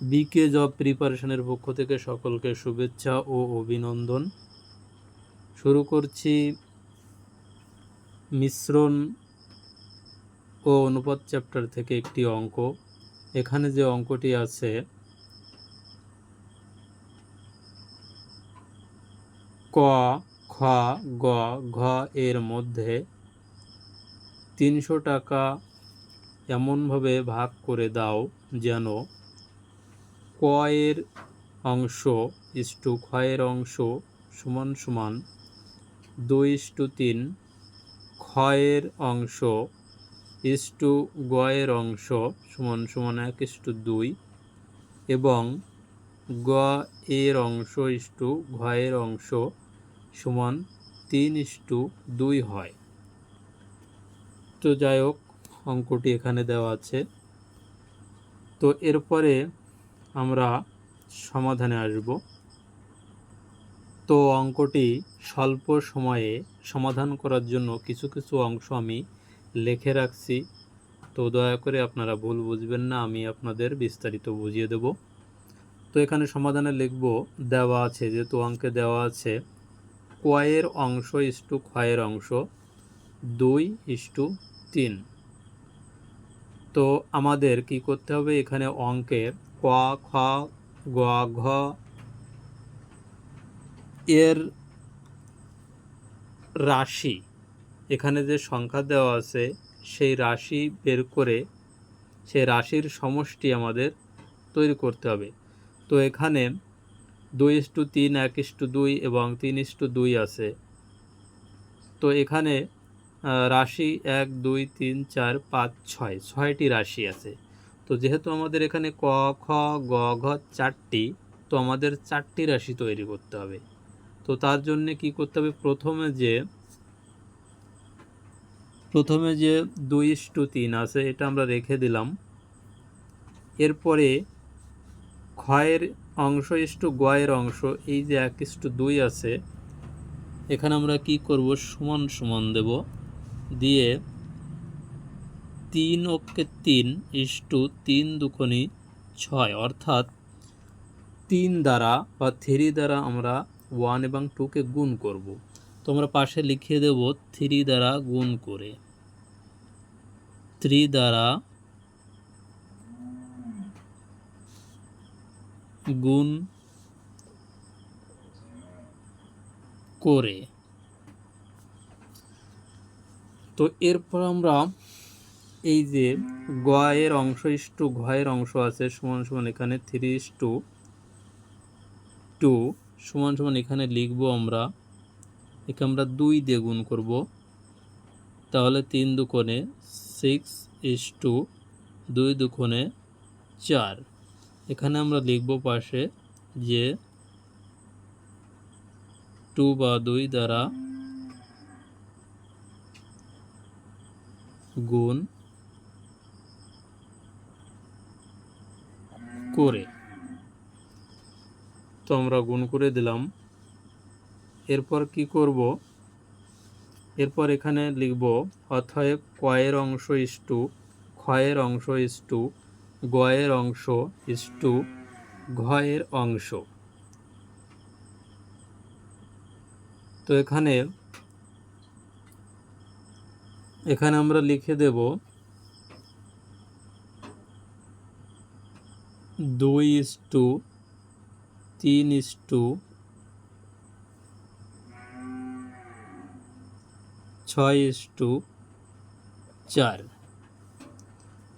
বিকে job প্রিপারেশনের পক্ষ থেকে সকলকে শুভেচ্ছা ও অভিনন্দন। শুরু করছি মিশ্রণ ও অনুপাত চ্যাপ্টার থেকে একটি অঙ্ক। এখানে যে অঙ্কটি আছে, ক, খ, গ, ঘ এর মধ্যে তিনশো টাকা এমনভাবে ভাগ করে দাও যেন ক এর অংশ ইস্টু এর অংশ সমান সমান দুই ইস্টু তিন এর অংশ ইস্টু গ এর অংশ সমান সমান এক ইস্টু দুই এবং গ এর অংশ ইস্টু ঘ এর অংশ সমান তিন ইস্টু দুই হয়। তো যাই হোক, অঙ্কটি এখানে দেওয়া আছে। তো এরপরে আমরা সমাধানে আসব। তো অঙ্কটি স্বল্প সময়ে সমাধান করার জন্য কিছু কিছু অংশ আমি লিখে রাখছি। তো দয়া করে আপনারা ভুল বুঝবেন না, আমি আপনাদের বিস্তারিত বুঝিয়ে দেব। তো এখানে সমাধানে লিখব, দেওয়া আছে, যেহেতু অঙ্কে দেওয়া আছে, কয়ের অংশ ইস্টু ক্ষয়ের অংশ, দুই ইস্টু তিন। তো আমাদের কি করতে হবে? এখানে অঙ্কে ক, খ, গ, ঘ। এর রাশি, এখানে যে সংখ্যা দেওয়া আছে, সেই রাশি বের করে সেই রাশির সমষ্টি আমাদের তৈরি করতে হবে। তো এখানে দুই ইস্টু তিন, এক ইস্টু দুই এবং তিন ইস্টু দুই আছে। তো এখানে রাশি এক, দুই, তিন, চার, পাঁচ, ছয়, ছয়টি রাশি আছে। তো যেহেতু আমাদের এখানে ক, খ, গ, ঘ চারটি, তো আমাদের চারটি রাশি তৈরি করতে হবে। তো তার জন্য কি করতে হবে? প্রথমে যে প্রথমে যে দুই ইস্টু তিন আছে, এটা আমরা রেখে দিলাম। এরপরে ক্ষয়ের অংশ ইস্টু গয়ের অংশ, এই যে এক ইস্টু দুই আছে, এখানে আমরা কি করব? সমান সমান দেব। দিয়ে তিন ওকে তিন ইস্টু তিন দুকোনি ছয়। অর্থাৎ তিন দ্বারা বা থ্রি দ্বারা আমরা ওয়ান এবং টুকে গুণ করব। তো আমরা পাশে লিখিয়ে দেব থ্রি দ্বারা গুণ করে। থ্রি দ্বারা গুণ করে। তো এরপর আমরা এই যে গ এর অংশ, ইস্টু ঘয়ের অংশ আছে, সমান সমান এখানে থ্রি ইস্টু টু, সমান সমান এখানে লিখব আমরা। একে আমরা দুই দিয়ে গুণ করব। তাহলে তিন দুকোণে সিক্স ইস টু দুই দুকোণে চার। এখানে আমরা লিখব পাশে যে টু বা দুই দ্বারা গুণ করে। তো আমরা গুণ করে দিলাম। এরপর কি করব? এরপর এখানে লিখব অথয়েব কয়ের অংশ ইস্টু ক্ষয়ের অংশ ইস্টু গয়ের অংশ ইস্টু ঘয়ের অংশ। তো এখানে এখানে আমরা লিখে দেব দুই ইস্টু তিন ইস্টু ছয় ইস্টু চার।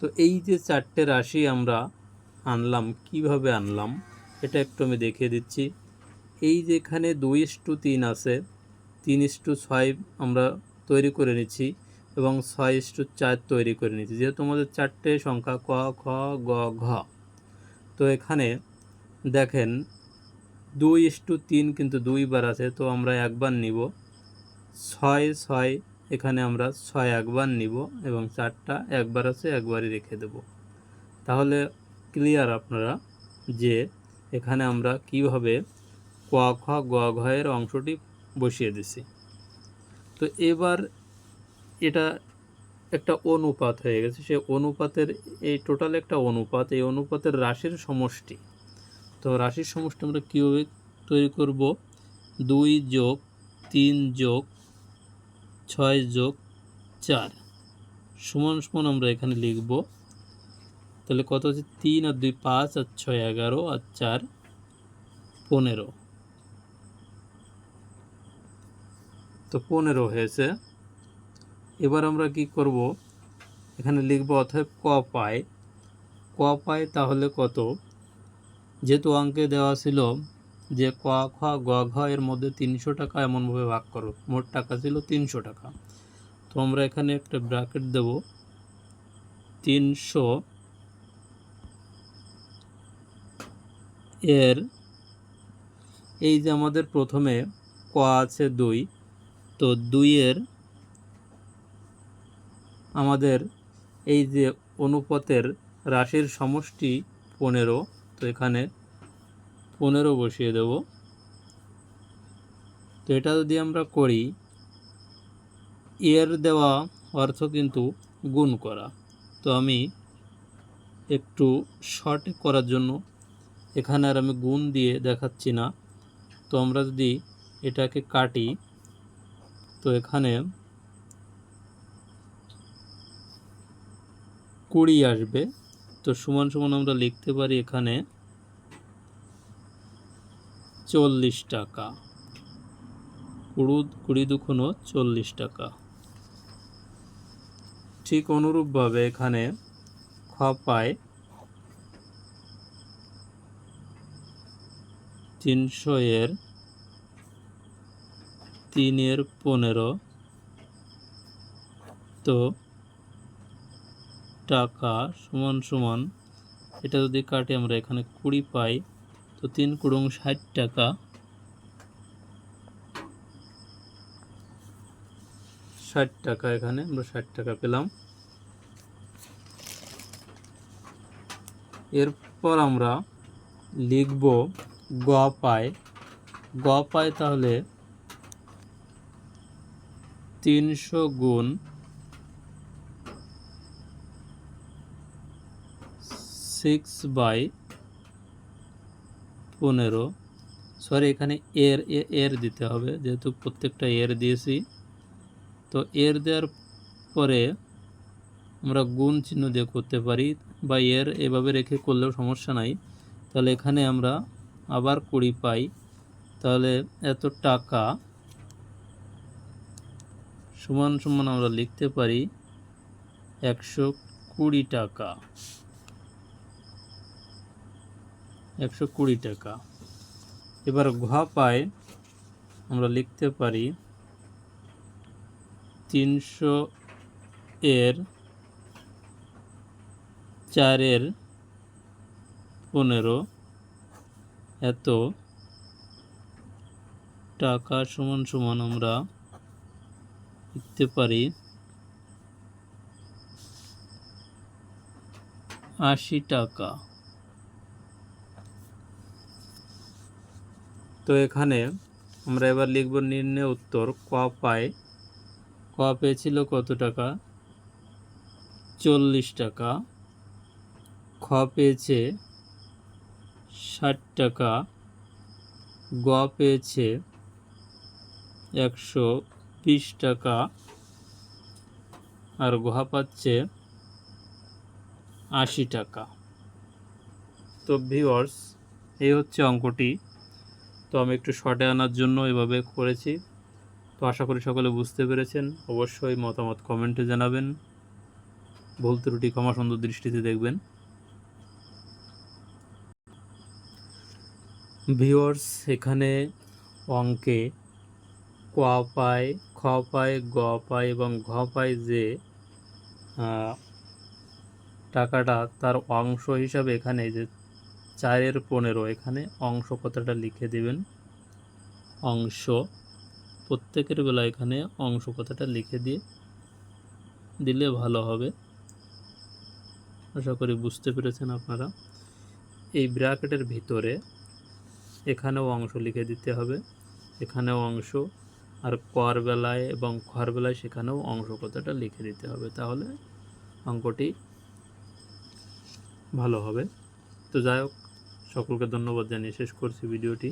তো এই যে চারটে রাশি আমরা আনলাম, কীভাবে আনলাম, এটা একটু আমি দেখিয়ে দিচ্ছি। এই যে এখানে দুই ইস্টু তিন আছে, তিন ইস্টু ছয় আমরা তৈরি করে নিচ্ছি এবং ছয় ইস্টু চার তৈরি করে নিচ্ছি। যেহেতু আমাদের চারটে সংখ্যা ক, খ, গ, ঘ। তো এখানে দেখেন দুই ইস্টু তিন কিন্তু দুইবার আছে, তো আমরা একবার নিব। ছয় ছয়, এখানে আমরা ছয় একবার নিব এবং চারটা একবার আছে, একবারই রেখে দেব। তাহলে ক্লিয়ার আপনারা যে এখানে আমরা কীভাবে ক, খ, গ ঘয়ের অংশটি বসিয়ে দিছি। তো এবার এটা একটা অনুপাত হয়ে গেছে। সেই অনুপাতের, এই টোটাল একটা অনুপাত, এই অনুপাতের রাশির সমষ্টি। তো রাশির সমষ্টি আমরা কীভাবে তৈরি করব? দুই যোগ তিন যোগ ছয় যোগ চার। সমান সমান আমরা এখানে লিখব। তাহলে কত হচ্ছে? তিন আর দুই পাঁচ আর ছয় এগারো আর চার পনেরো। তো পনেরো হয়েছে। এবার আমরা কি করব? এখানে লিখব অথব ক পায় ক পায় তাহলে কত? যেহেতু অঙ্কে দেওয়া ছিল যে ক, খ, গ, ঘ এর মধ্যে তিনশো টাকা এমনভাবে ভাগ করো। মোট টাকা ছিল তিনশো টাকা। তো আমরা এখানে একটা ব্র্যাকেট দেব। তিনশো এর এই যে আমাদের প্রথমে ক আছে দুই, তো দুইয়ের আমাদের এই যে অনুপাতের রাশির সমষ্টি পনেরো, তো এখানে পনেরো বসিয়ে দেব। তো এটা যদি আমরা করি, এর দেওয়া অর্থ কিন্তু গুণ করা। তো আমি একটু শর্ট করার জন্য এখানে আর আমি গুণ দিয়ে দেখাচ্ছি না। তো আমরা যদি এটাকে কাটি, তো এখানে কুড়ি আসবে। তো সমান সমান আমরা লিখতে পারি এখানে চল্লিশ টাকা। কুড়ু, কুড়ি দুখনো চল্লিশ টাকা। ঠিক অনুরূপভাবে এখানে খ পায় তিনশো এর তিনের পনেরো। তো টাকা সমান সমান, এটা যদি কাটে আমরা এখানে কুড়ি পাই, তো তিন কুড়ুং ষাট টাকা। ষাট টাকা এখানে, আমরা ষাট টাকা পেলাম। এরপর আমরা লিখব গ পায় গ পায় তাহলে তিনশো গুণ সিক্স বাই পনেরো। সরি এখানে এর এর দিতে হবে, যেহেতু প্রত্যেকটা এর দিয়েছি। তো এর দেওয়ার পরে আমরা গুণ চিহ্ন দিয়ে করতে পারি, বা এর এভাবে রেখে করলেও সমস্যা নাই। তাহলে এখানে আমরা আবার কুড়ি পাই। তাহলে এত টাকা সমান সমান আমরা লিখতে পারি একশো কুড়ি টাকা। একশো কুড়ি টাকা। এবার ঘ পায়, আমরা লিখতে পারি তিনশো এর চারের পনেরো। এত টাকা সমান সমান আমরা লিখতে পারি আশি টাকা। তো এখানে আমরা এবার লিখব নির্ণয় উত্তর, ক পায়। ক পেয়েছিল কত টাকা? চল্লিশ টাকা। খ পেয়েছে ষাট টাকা। গ পেয়েছে একশো বিশ টাকা। আর ঘ পাচ্ছে আশি টাকা। তো ভিওয়ার্স এই হচ্ছে অঙ্কটি। তো আমি একটু শর্টে আনার জন্য এভাবে করেছি। তো আশা করি সকলে বুঝতে পেরেছেন। অবশ্যই মতামত কমেন্টে জানাবেন। ভুল ত্রুটি ক্ষমা সুন্দর দৃষ্টিতে দেখবেন। ভিওয়ার্স এখানে অঙ্কে ক পায়, খ পায়, গ পায় এবং ঘ পায় যে টাকাটা তার অংশ হিসাবে এখানে যে চারের পনেরো, এখানে অংশ কথাটা লিখে দেবেন। অংশ, প্রত্যেকের বেলা এখানে অংশ কথাটা লিখে দিয়ে দিলে ভালো হবে। আশা করি বুঝতে পেরেছেন আপনারা। এই ব্র্যাকেটের ভিতরে এখানেও অংশ লিখে দিতে হবে, এখানেও অংশ, আর কর বেলায় এবং খর বেলায় সেখানেও অংশ কথাটা লিখে দিতে হবে, তাহলে অঙ্কটি ভালো হবে। তো যাই হোক সকলকে ধন্যবাদ জানিয়ে শেষ করছি ভিডিওটি।